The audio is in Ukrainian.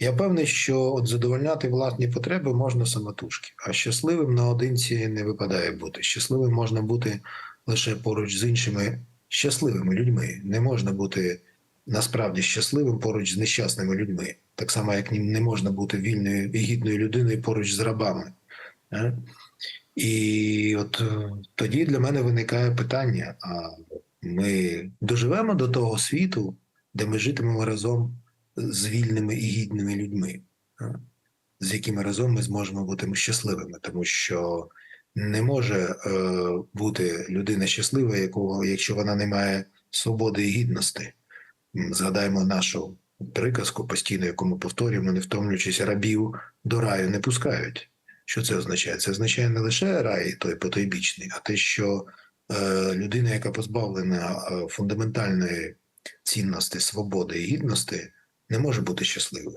Я певний, що от задовольняти власні потреби можна самотужки, а щасливим наодинці не випадає бути. Щасливим можна бути лише поруч з іншими щасливими людьми. Не можна бути насправді щасливим поруч з нещасними людьми, так само, як не можна бути вільною і гідною людиною поруч з рабами. Е? І от е, тоді для мене виникає питання: а ми доживемо до того світу, де ми житимемо разом з вільними і гідними людьми, з якими разом ми зможемо бути щасливими, тому що не може е, бути людина щаслива, якого, якщо вона не має свободи і гідності. Згадаємо нашу приказку постійно, яку ми повторюємо, не втомлюючись, рабів до раю не пускають. Що це означає? Це означає не лише рай той потойбічний, а те, що е, людина, яка позбавлена е, фундаментальної цінності, свободи і гідності, не може бути щасливою.